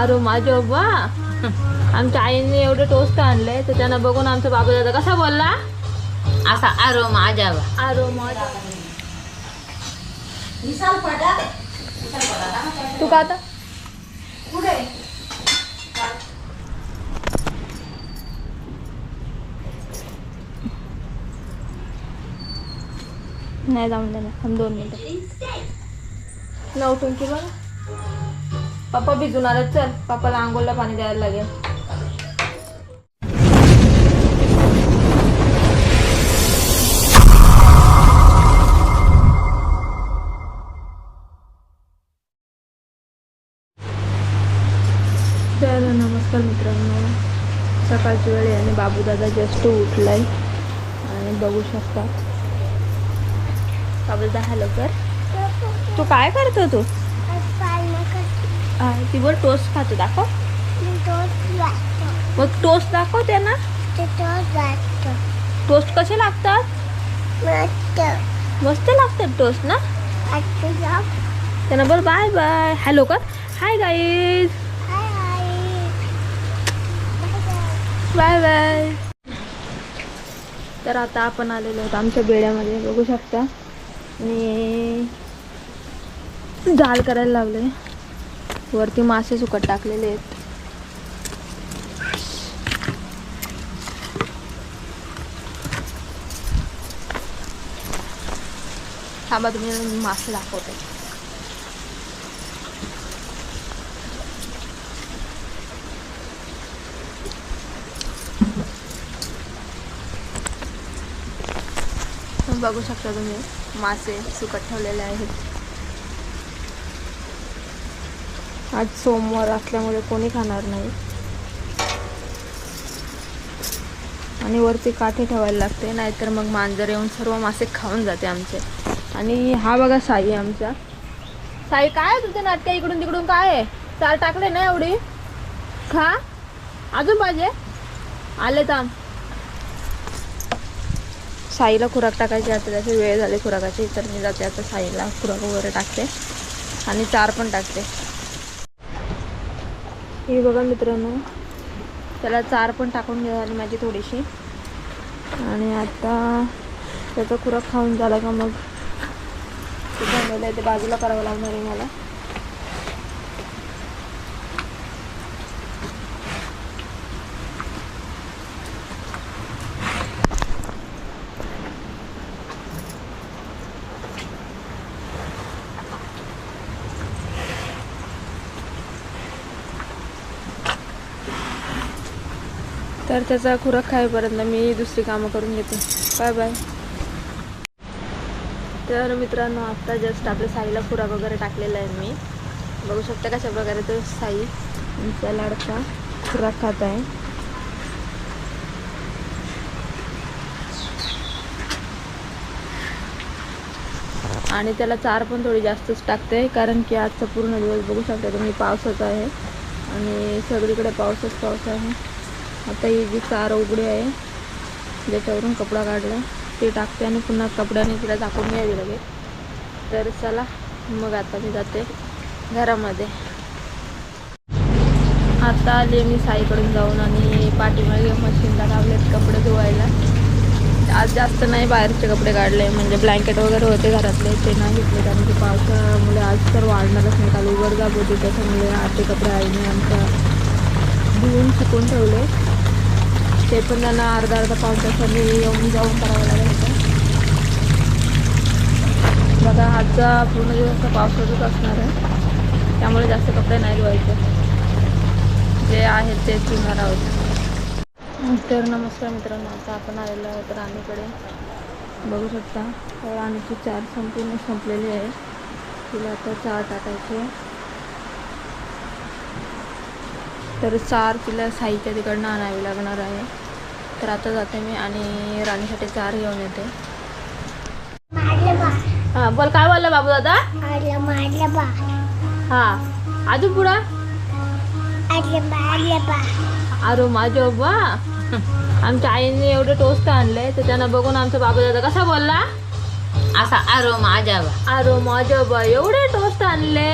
अरे माझ्या बा आमच्या आईने एवढे टोस्ट आणले तर त्यांना बघून आमचा बाबू दादा कसा बोलला? असा अरे माझ्या तू का आता? नाही जाऊन ना. दोन मिनिटं. न उठून की बघ. पप्पा भिजून आले चल. पप्पाला आंघोळला पाणी द्यायला लागेल. तर नमस्कार मित्रांनो. सकाळची वेळ आणि बाबूदादा जस्ट उठलाय. आणि बघू शकता. बाबूदा हॅलो कर. तू काय करतो तू? ती वर टोस्ट खातो दाखव मग टोस्ट दाखव त्यांना टोस्ट कसे लागतात मस्त लागतात टोस्ट ना त्यांना बोल बाय बाय हॅलो कर हाय गाईज बाय बाय तर आता आपण आलेलो आहोत आमच्या बेड्यामध्ये बघू शकता. आणि जाल करायला लागले वरती मासे सुकट टाकलेले आहेत. थांबा तुम्ही मासे दाखवते. बघू शकता तुम्ही मासे सुकट ठेवलेले आहेत. आज सोमवार असल्यामुळे कोणी खाणार नाही. आणि वरती काठी ठेवायला लागते नाहीतर मग मांजर येऊन सर्व मासे खाऊन जाते आमचे. आणि हा बघा साई आहे आमचा. साई काय आहे तुझ्या नाटक्या इकडून तिकडून काय आहे? चार टाकले ना एवढी? खा. अजून पाहिजे? आले ताम साईला खुराक टाकायची आता त्याची वेळ झाली खुराकाची तर मी जाते आता साईला खुराक वगैरे टाकते. आणि चार पण टाकते. हे बघा मित्रांनो. त्याला चार पण टाकून झाली माझी थोडीशी. आणि आता त्याचा खुराक खाऊन झाला का मग? ते बनवलं आहे ते बाजूला करावं लागणार आहे मला. तर त्याचा खुराक खाईपर्यंत मी दुसरी कामं करून घेते. Bye bye. तर मित्रांनो आत्ता जस्ट आपल्या साईला खुराक वगैरे टाकलेला आहे मी. बघू शकता कशा प्रकारे तो साई आमचा लाडका खुराक खात आहे. आणि त्याला चार पण थोडी जास्तच टाकते कारण की आजचा पूर्ण दिवस बघू शकता तुम्ही पावसाचा आहे. आणि सगळीकडे पावसच पाऊस आहे. आता ही जी चार उघडी आहे ज्याच्यावरून कपडा काढला ते टाकते आणि पुन्हा कपड्याने तिला झाकून घ्यावी लागेल. तर चला मग आता मी जाते घरामध्ये. आता आले मी साईकडून जाऊन आणि पाठीमागे मशीनला लावलेत कपडे धुवायला. आज जास्त नाही बाहेरचे कपडे काढले म्हणजे ब्लँकेट वगैरे होते घरातले ते नाही घेतले कारण की पावसामुळे आज तर वाढणारच नाही. काल उघड जाब होती त्याच्यामुळे आते कपडे आईने आमच्या धुवून सुकून ठेवले. ते पण त्यांना अर्धा अर्धा पाऊन तासाने येऊन जाऊन करावं लागेल होतं बघा आजचा पूर्ण दिवस तर पावसातच असणार आहे. त्यामुळे जास्त कपडे नाही धुवायचे. जे आहेत तेच धुणार आहोत. तर नमस्कार मित्रांनो आता आपण आलेलो आहोत राणीकडे. बघू शकता राणीची चार संपूर्ण संपलेली आहे. तिला आता चार टाकायची आहे तर चार तिला साईच्या तिकडनं आणावी लागणार आहे. तर आता जाते मी आणि राणीसाठी चार घेऊन येते. हां बोल काय बोलला बाबू दादा हां अजून पुढं? अरे माझ्या बा आमच्या आईने एवढे टोस्ट आणले तर त्यांना बघून आमचा बाबू दादा कसा बोलला? असा अरे माझ्या बा अरे माझ्या बा एवढे टोस्ट आणले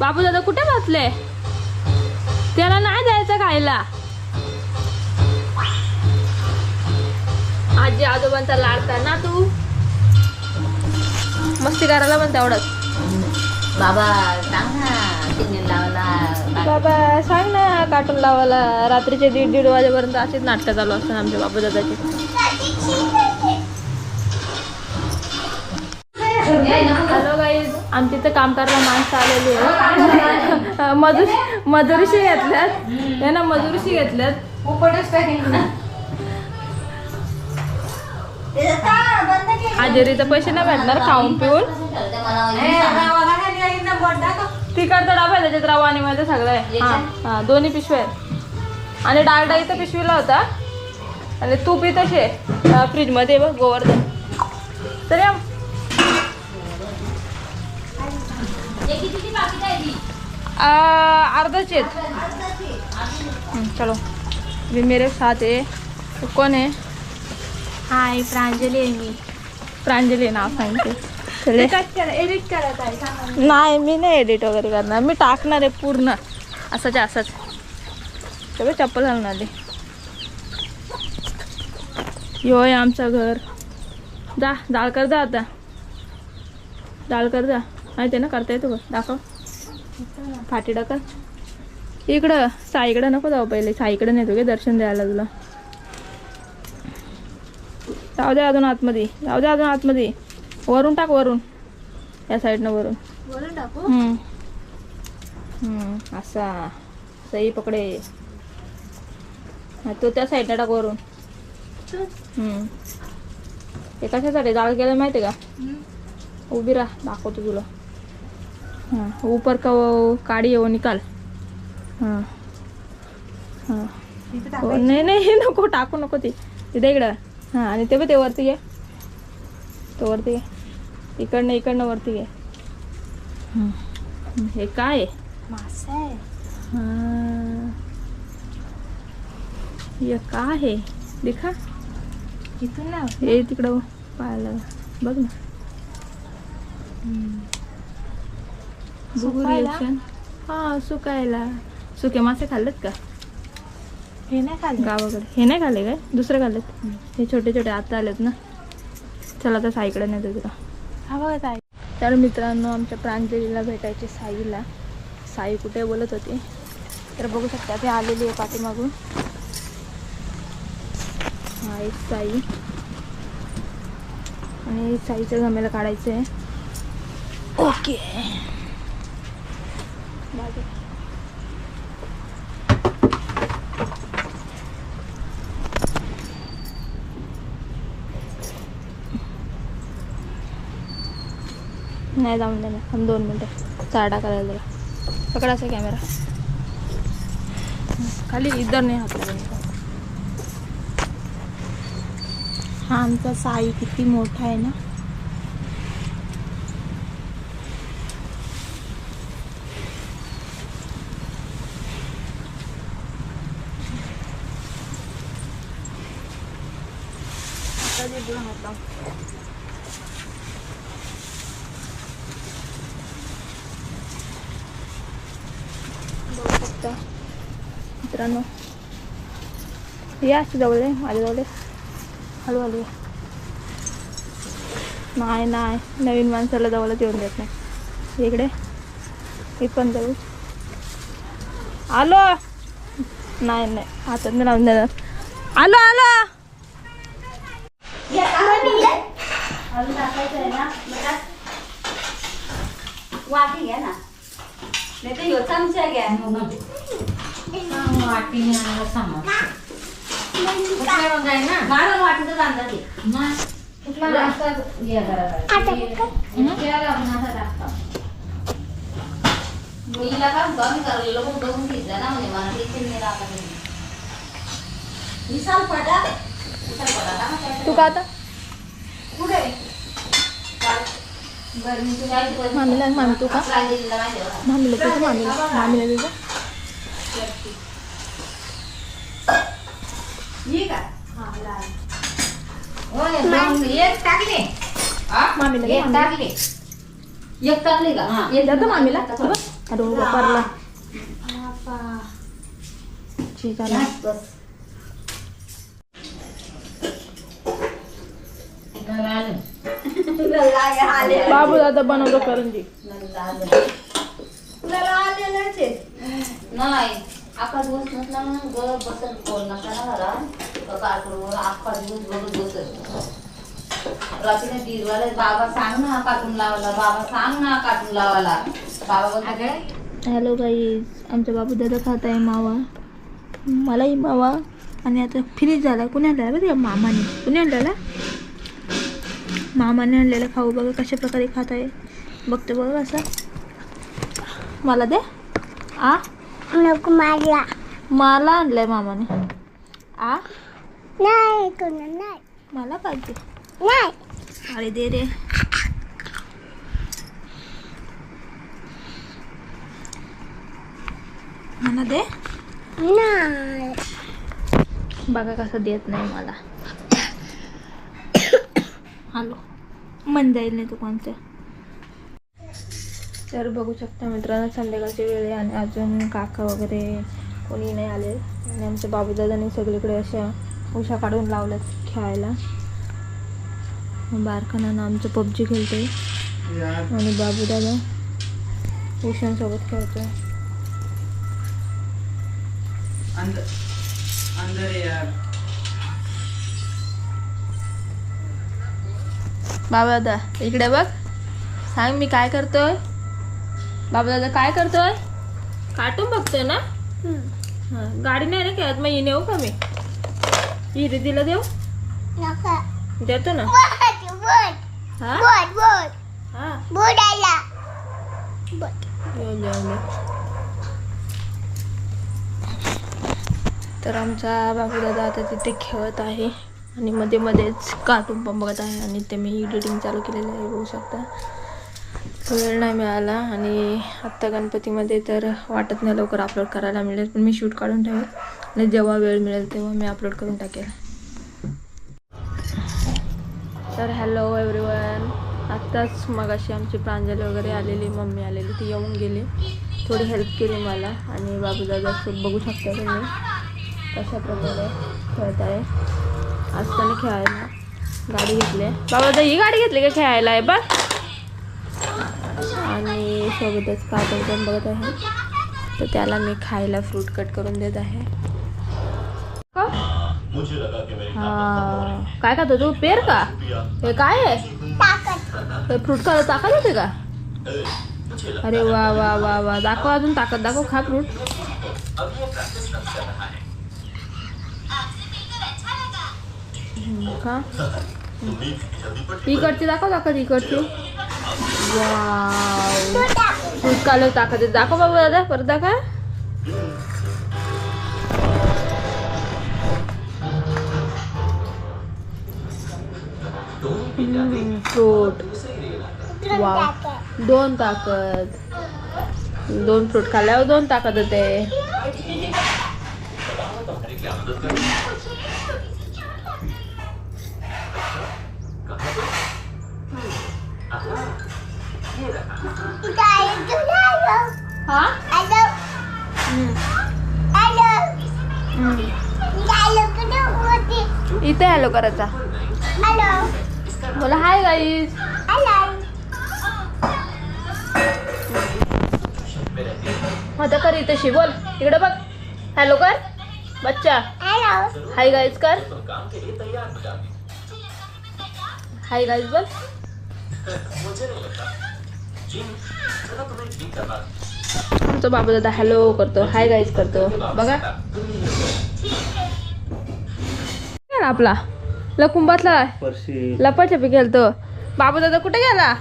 बाबू दादा कुठे बसले? त्याला नाही द्यायचं खायला. आजी आजोबांचा लाडता ना तू. मस्ती करायला पण तेवढंच. बाबा सांग ना लावला बाबा सांग ना कार्टून लावायला. रात्रीचे दीड दीड वाजेपर्यंत अशीच नाटकं चालू असतात आमच्या बाबू दादाची हॅलो आणि तिथं काम करायला माणसं आलेली आहे मजूर मजुरीशी घेतल्यात. हे ना मजुरीशी घेतल्यात. हजेरीचे पैसे नाही भेटणार खाऊन पिऊन. तिकडचा डबा आहे त्याच्यात रवा आणि माझं सगळं आहे. हा दोन्ही पिशव्या आहेत. आणि डालडा इथं पिशवीला होता. आणि तूप इथं आहे. फ्रीजमध्ये बघ गोवर्धन. तर या अर्धाच आहेत चलो. अभी मेरे साथ है. तो कौन है? हाय प्रांजली आहे मी. प्रांजली नाव सांगते एडिट आहे नाही मी नाही एडिट वगैरे करणार. मी टाकणार आहे पूर्ण. असंच असंच. तेव्हा चप्पल आली. यो आहे आमचं घर. जा डाळ कर जा आता. डाळ कर जा. माहिती आहे ना करता येतो का दाखव. फाटी टाका इकडं साईकडं नको जाऊ पहिले साईकडे नेतो गे दर्शन द्यायला तुला. जाऊ दे अजून आतमध्ये जाऊ दे अजून आतमध्ये. वरून टाक वरून या साईडनं वरून. बोलून टाकू? हम्म. हम्म, असा सई पकडे. तो त्या साईडला टाक वरून. हम्म. हे कशासाठी? जाळ केलं माहिती का? उभी राहा दाखवतो तुला. हां ऊपर का वो काडी आहे वो निकाल। हां हां। हो, नाही नाही नको टाकू नको ती. तिथे इकडं. हां आणि ते बघ ते वरती घे तो वरती घे इकडनं इकडनं वरती हं. हे काय? आहे. हां. हे काय आहे? दिखा. इथून ना हे तिकडं पाहायला बघ ना. सुकायला? हा सुकायला. सुके मासे खाल्लेत का? हे नाही खाल्लं. गावाकडे. हे नाही खाल्ले काय? दुसरे खाल्लेत? हे छोटे छोटे आता आलेत ना. चला तर साईकडे नेतो तुला हा बघत आहे तर मित्रांनो आमच्या प्रांजलीला भेटायचे साईला. साई कुठे बोलत होती. तर बघू शकता ते आलेली आहे पाठीमागून. हा एक साई. आणि साईच्या जमेला काढायचं आहे ओके. नाही जाऊन दे ना. दोन मिनटं. चार करायला जरा पकडायचा कॅमेरा खाली इधर नाही हात हा आमचा साई किती मोठा आहे ना आता जे दोन होता बघू शकता मित्रांनो या अशी जवळ आहे, माझ्या जवळ. हळूहळू या. नाही नाही नवीन माणसाला जवळच येऊन देत नाही. इकडे. मी पण जाऊ आलो. नाही नाही. हातात नाही लावून देणार. आलो आलो. वाटी घ्या ना. नाही तर ह्यो चमचा घ्या. वाटी मारून. रस्ता हे जरा. काय करलेलं बघून घेतलं ना म्हणजे मला टेन्शन नाही राहत आहे. विशाल पडा. विशाल पडा ना मग तू का आता? कुठे? बरं मी तुला एक दिवस- मामीला मामी तू का? प्रांजलीला माहिती आहे बघा. मामीला तुझं मामीला मामीला तुझं ही का? होय, दोन- एक टाकले हा? मामीला दे, एक मामीला. टाकले एक टाकली का हा. एक जातो मामीला. अरे बापा. ठीक आहे बस. नळ आलं. तुला लाग आले. बाबू दादा बनवतो करंजी तुला आलं. तुला आलेलंच आहे. नाही दिवस नसला बसत नका ना दिवस बसत. बाबा सांग ना लावायला बाबा सांग ना लावायला. बाबा हॅलो गाई आमच्या बाबू दादा खात आहे मावा. मलाही मावा. आणि आता फ्रीज झाला. कुणी आणला बरं का मामाने? कुणी आणलेला? मामाने आणलेला खाऊ. बघा कशा प्रकारे खात आहे बघतो बघा असं. मला दे. आ? नको मला मला आणलंय मामाने. आ? नाही कोण नाही. मला पाहिजे. नाही. अरे दे रे मला दे. नाही. बघा कसं देत नाही मला. हॅलो. मन जाईल नाही तू कोणतं तर बघू शकता मित्रांनो संध्याकाळची वेळ आहे आणि अजून काका वगैरे कोणी नाही आले. आणि आमच्या बाबूदादाने सगळीकडे अशा उशा काढून लावल्यात खेळायला. बारखाना आमचं पबजी खेळतोय. आणि बाबूदादा उशांसोबत यार. बाबा दादा इकडे बघ. सांग मी काय करतोय? बाबा दादा काय करतोय? कार्टून बघतोय ना? हा, गाडी नाही ना खेळत मग येऊ का मी? ही रिधीला देऊ? नको. देतो ना. हा? हा. तर आमचा बाबू दादा आता तिथे खेळत आहे आणि मध्ये मध्येच कार्टून पण बघत आहे आणि ते मी एडिटिंग चालू केलेलं आहे बघू शकता. वेळ नाही मिळाला आणि आत्ता गणपतीमध्ये तर वाटत नाही लवकर अपलोड करायला मिळेल पण मी शूट काढून ठेवेल. आणि जेव्हा वेळ मिळेल तेव्हा मी अपलोड करून टाकेल. तर हॅलो एव्हरीवन आत्ताच मगाशी आमची प्रांजली वगैरे आलेली मम्मी आलेली ती येऊन गेली. थोडी हेल्प केली मला आणि बाबूदादा सूट बघू शकता तुम्ही. कशाप्रकारे खेळत आहे. असताना खेळायला? गाडी घेतली बाबा ही गाडी घेतली का खेळायला? आहे बघ. आणि सोबतच कार्टून पण बघत आहे. तर त्याला मी खायला फ्रूट कट करून देत आहे. काय खातो तू? पेर का? हे काय आहे? फ्रूट खायला ताकद होते का? अरे वा वा वा वा. दाखव अजून ताकद. दाखव खा फ्रूट हम्म, खा. इकडची दाखव दाखव इकडची. खायला ताकद आहे. दाखव बाबू दादा परत दाखव फ्रूट वा दोन ताकद दोन फ्रूट खाल्ल्यावर दोन ताकद होते हा? कुठे होती इथे हॅलो करायचा हॅलो बोला हाय गाईज आता कर इथेशी बोल. इकडे बघ. हॅलो कर बच्चा. हॅलो हाय गाईज कर. हाय गाईज बोल. आमचा बाबा दादा हॅलो करतो. हाय गाईज करतो. बघा. आपला. लकुंबातला लपाछपी खेळतो बाबू दादा कुठे गेला?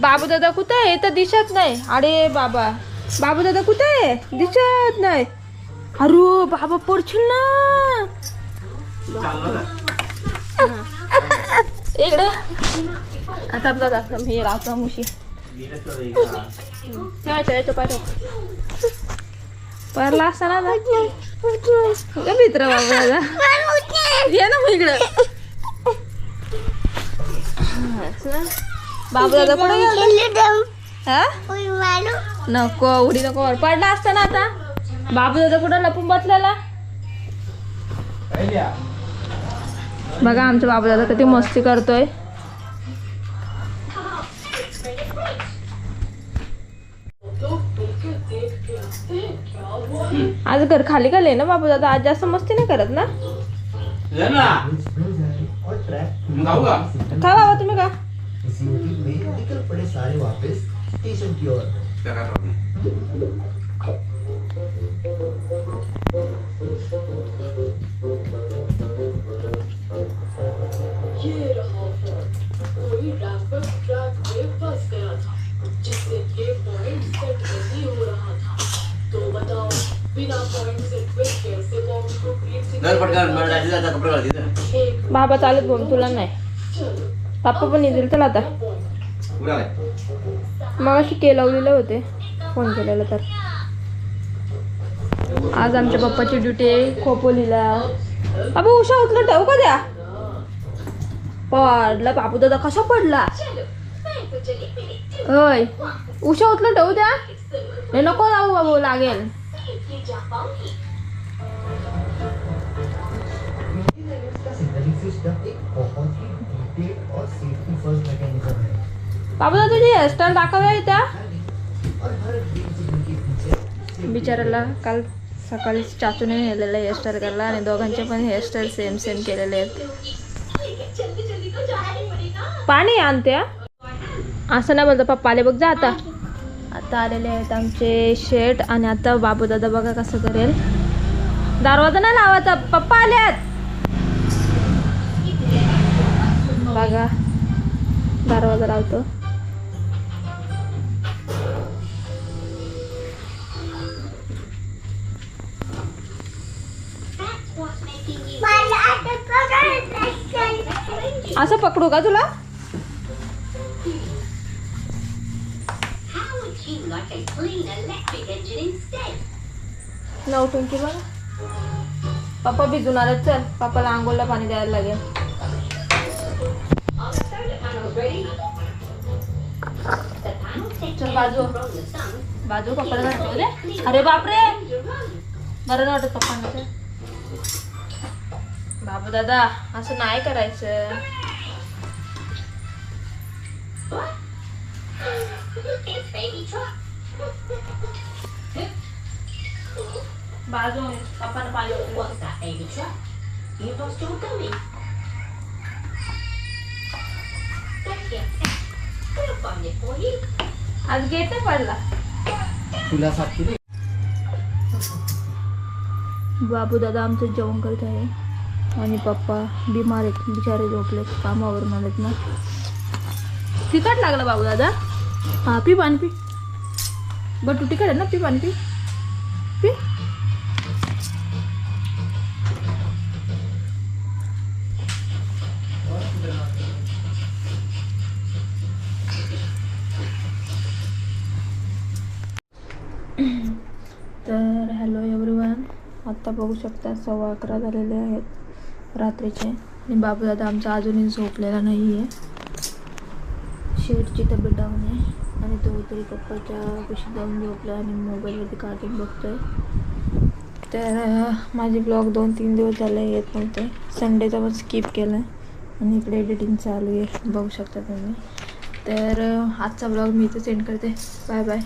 बाबू दादा कुठे आहे? तर दिसत नाही. अरे बाबा. बाबू दादा कुठे आहे? दिसत नाही. अरे बाबा पडशील ना. इकडे. आता मुशी. परला असताना ना का मित्र बाबू दादा ये ना मग इकडं. बाबू दादा कुठे गेला नको उडी नको पडला असता ना आता बाबू दादा कुठं लपून बसलेला बघा आमचा बाबू दादा किती मस्ती करतोय आज घर खाली गेले ना बाबू दादा आज जास्त मस्ती नाही करत ना? का? बाबा तुम्ही का की पटकन मला जायचं जायचं कपडे घाल तिथं एक बाबा चालत बोल तुला नाही. पप्पा पण येतील चला आता. कुठं आलाय मग अशी के लावलेले होते फोन केलेला तर. आज आमच्या पप्पाची ड्युटी आहे खोपोलीला. बाबा उषा उचलून ठेवू का द्या. पडला बाबू दादा कसा पडला? होय. उषा उचलून ठेवू द्या. नाही नको जाऊ बाबू लागेल. सिस्टम एक बहुत ही डिटेल और सेफ्टी फर्स्ट मैकेनिज्म है। बाबू दादा तुझी हेअरस्टाईल दाखवूया त्या बिचाराला काल सकाळी चाचूने नेलेलं हेअरस्टाईल करायला आणि दोघांचे पण हेअरस्टाईल सेम सेम केलेले आहेत. पाणी आणते हा? असं नाही बोलतो पप्पा आले बघ जा आता. आता आलेले आहेत आमचे शेट आणि आता बाबू दादा बघा कसं करेल. दरवाजा नाही लावायचा पप्पा आले आहेत. बघा. दरवाजा लावतो. असं पकडू का तुला? नऊ टुंकी बघा पप्पा भिजून आले चल. पप्पाला आंघोळला पाणी द्यायला लागेल. बाजू. बाजू पप्पाला घातले अरे बापरे! बरं नाही वाटत पप्पांचं ते. बाबू दादा असं नाही करायचं. बाजू पप्पानं पाणी ओतलं. आज नाही पडला. तुला बाबू दादा आमचं जेवण करत आहे. आणि पप्पा बिमार आहेत. बिचारे झोपलेत. कामावरून आलेत ना. तिखट लागलं बाबू दादा. हा पी पाणी पी. बट तू तिखट आहे ना? पी पाणी पी. आता बघू शकता सव्वा अकरा झालेले आहेत रात्रीचे. आणि बाबूदादा आमचा अजूनही झोपलेला नाही आहे शेटची तब्येत डाऊन आहे. आणि तो तरी पप्पाच्या कुशीत जाऊन झोपला आणि मोबाईलवरती कार्टून बघतोय. तर माझे ब्लॉग दोन तीन दिवस झाले येत नव्हते. संडेचा पण स्किप केला आणि इकडे एडिटिंग चालू आहे. बघू शकता तुम्ही. तर आजचा ब्लॉग मी इथं सेंड करते. Bye bye